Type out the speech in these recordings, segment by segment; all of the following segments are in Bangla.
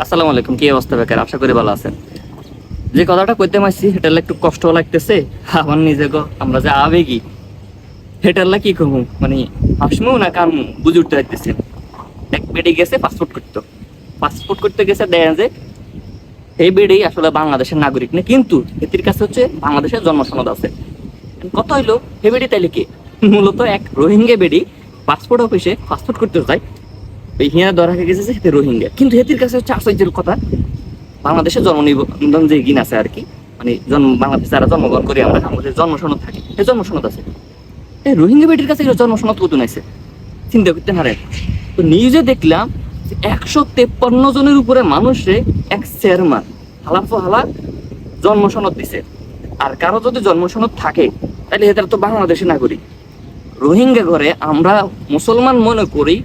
আসসালামু আলাইকুম, কি অবস্থা বেকার? আশা করি ভালো আছেন। যে কথাটা কইতে মারছি সেটার একটু কষ্ট লাগতেছে। আমার নিজে গো, আমরা যে আবেগী। সেটার কি কমু মানে হাসমু না কামু বুঝে উঠতে না। এক বেডে গেছে পাসপোর্ট করতে। পাসপোর্ট করতে গেছে দেয় যে এই বেডেই আসলে বাংলাদেশের নাগরিক না, কিন্তু এটির কাছে হচ্ছে বাংলাদেশের জন্ম সনদ আছে। কত হইল? হে বেডি তাইলে কি? মূলত এক রোহিঙ্গা বেডি পাসপোর্ট অফিসে পাসপোর্ট করতে যায়। এই হিয়া গেছে সেটা রোহিঙ্গা। কিন্তু হেতির কাছে হচ্ছে আশ্চর্যের কথা, বাংলাদেশে জন্ম নিবন্ধন যে গিন আছে আর কি মানে জন্ম, বাংলাদেশে যারা জন্মগ্রহণ করি, আমরা আমাদের থাকে। এই আছে। এই রোহিঙ্গা বেটির কাছে কত নাইছে চিন্তা করতে পারেন তো নিউজে দেখলাম একশো তেপ্পান্ন জনের উপরে মানুষে এক চেয়ারম্যান হালাফো হালা জন্ম সনদ দিছে। আর কারও যদি জন্ম সনদ থাকে, তাহলে এদের তো বাংলাদেশি নাগরিক। রোহিঙ্গা ঘরে আমরা মুসলমান মনে করি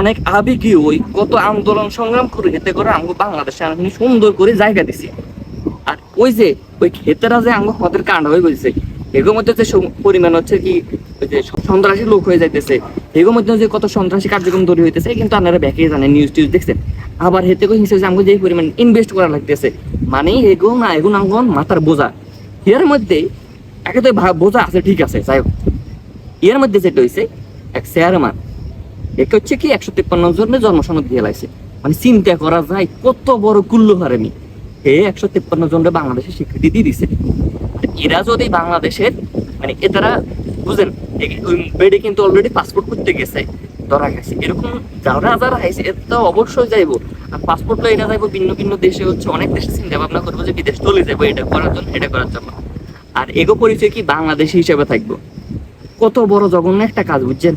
অনেক আবেগী ওই কত আন্দোলন সংগ্রাম করে এতে করে আমাকে বাংলাদেশে আমি সুন্দর করে জায়গা দিছি। আর ওই যে, ওই ক্ষেতেরা যে আঙ্গ পদের কাণ্ড হয়ে গেছে এগুলোর মধ্যে যে পরিমাণ হচ্ছে কি, ওই যে সন্ত্রাসী লোক হয়ে যাইতেছে এগুলোর মধ্যে যে কত সন্ত্রাসী কার্যক্রম তৈরি হইতেছে কিন্তু আপনারা ব্যাকে জানেন নিউজ টিউজ দেখছেন। আবার হেতে করে হিসেবে আমাকে যে পরিমাণ ইনভেস্ট করা লাগতেছে মানে এগুলো না এগুলো আঙ্গন মাথার বোঝা। এর মধ্যে একে তো বোঝা আছে, ঠিক আছে, যাই হোক। এর মধ্যে যেটা হয়েছে এক চেয়ারম্যান একে হচ্ছে কি একশো তিপ্পান্ন জনের জন্মসনদ দিয়ে লাইছে। মানে চিন্তা করা যায়, কত বড় কুল্লু হারেনি এ একশো তিপ্পান্ন জনের বাংলাদেশের স্বীকৃতি দিয়ে দিছে। এরা যদি বাংলাদেশের মানে বুঝেন, এ- ওই বেডে কিন্তু অলরেডি পাসপোর্ট করতে গেছে, ধরা গেছে। এরকম যারা যারা আইছে এর তো অবশ্যই যাইবো। আর পাসপোর্ট তো এটা যাইবো, ভিন্ন ভিন্ন দেশে হচ্ছে অনেক দেশে চিন্তা ভাবনা করব যে বিদেশ চলে যাব এটা করার জন্য, এটা করার জন্য। আর এগো পরিচয় কি বাংলাদেশি হিসেবে থাকব। কত বড় জঘন্য একটা কাজ, বুঝছেন?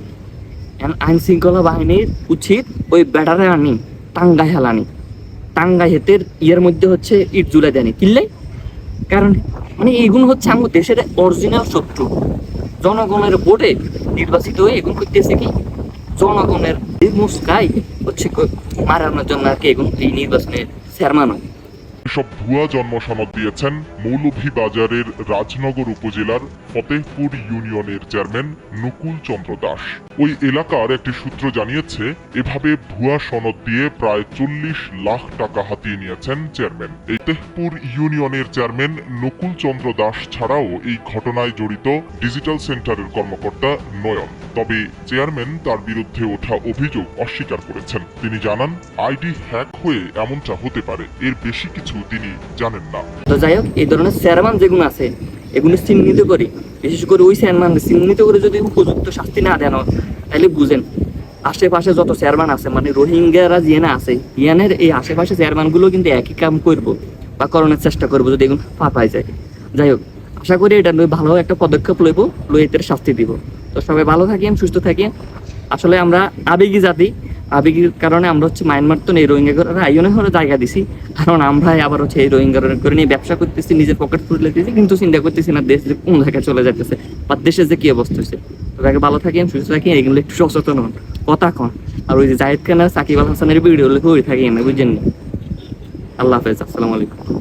আইন শৃঙ্খলা বাহিনীর উচিত ওই ব্যাটারে আনি, টাঙ্গাই হেলানি। টাঙ্গাই হেতের ইয়ের মধ্যে হচ্ছে ইট জুলাই দেয়নি কিনলে কারণ মানে এইগুলো হচ্ছে আমার দেশের অরিজিনাল শত্রু। জনগণের ভোটে নির্বাচিত হয়ে এগুলো করতেছে কি? জনগণের মুস্কাই হচ্ছে মারানোর জন্য আর কি এগুলো এই নির্বাচনের চেয়ারম্যান হয় এসব ভুয়া জন্ম সনদ দিয়েছেন মৌলভীবাজারের রাজনগর উপজেলার ফতেহপুর ইউনিয়নের চেয়ারম্যান নকুল চন্দ্র দাস। ওই এলাকার একটি সূত্র জানিয়েছে, এভাবে ভুয়া সনদ দিয়ে প্রায় চল্লিশ লাখ টাকা হাতিয়ে নিয়েছেন চেয়ারম্যান। এই তেহপুর ইউনিয়নের চেয়ারম্যান নকুল চন্দ্র দাস ছাড়াও এই ঘটনায় জড়িত ডিজিটাল সেন্টারের কর্মকর্তা নয়ন। তবে চেয়ারম্যান তার বিরুদ্ধে ওঠা অভিযোগ অস্বীকার করেছেন। তিনি জানান, আইডি হ্যাক হয়ে এমনটা হতে পারে। এর বেশি কিছু তিনি জানেন না। তো যাই হোক, এই ধরনের চেয়ারম্যান যেগুলো আছে, এগুলো চিহ্নিত করি। বিশেষ করে ওই চেয়ারম্যান চিহ্নিত করে যদি উপযুক্ত শাস্তি না দেন, তাহলে বুঝেন, আশেপাশে যত চেয়ারম্যান আছে মানে রোহিঙ্গারা জিয়ানা আছে ইয়ানের এই আশেপাশে চেয়ারম্যানগুলো কিন্তু একই কাম করব বা করানোর চেষ্টা করব যদি এগুলো পাপায় যায়। যাই হোক, আশা করি এটা নিয়ে ভালো একটা পদক্ষেপ লইব লই শাস্তি দিব। তো সবাই ভালো থাকেন, সুস্থ থাকেন। আসলে আমরা আবেগী জাতি আবেগের কারণে আমরা হচ্ছে মায়ানমার তো এই রোহিঙ্গা করে আইনে হলে জায়গা দিছি। কারণ আমরাই আবার হচ্ছে এই রোহিঙ্গা করে নিয়ে ব্যবসা করতেছি, নিজের পকেট ফুট লাগতেছি কিন্তু চিন্তা করতেছি না দেশ যে কোন জায়গায় চলে যাইতেছে বা দেশের যে কি অবস্থা হচ্ছে তো তাকে ভালো থাকেন, সুস্থ থাকেন, এগুলো একটু সচেতন হন। কথা কন। আর ওই যে জাহিদ খান আর সাকিব আল হাসানের ভিডিও হয়ে থাকেন বুঝছেন নি? আল্লাহ হাফেজ, আসসালামু আলাইকুম।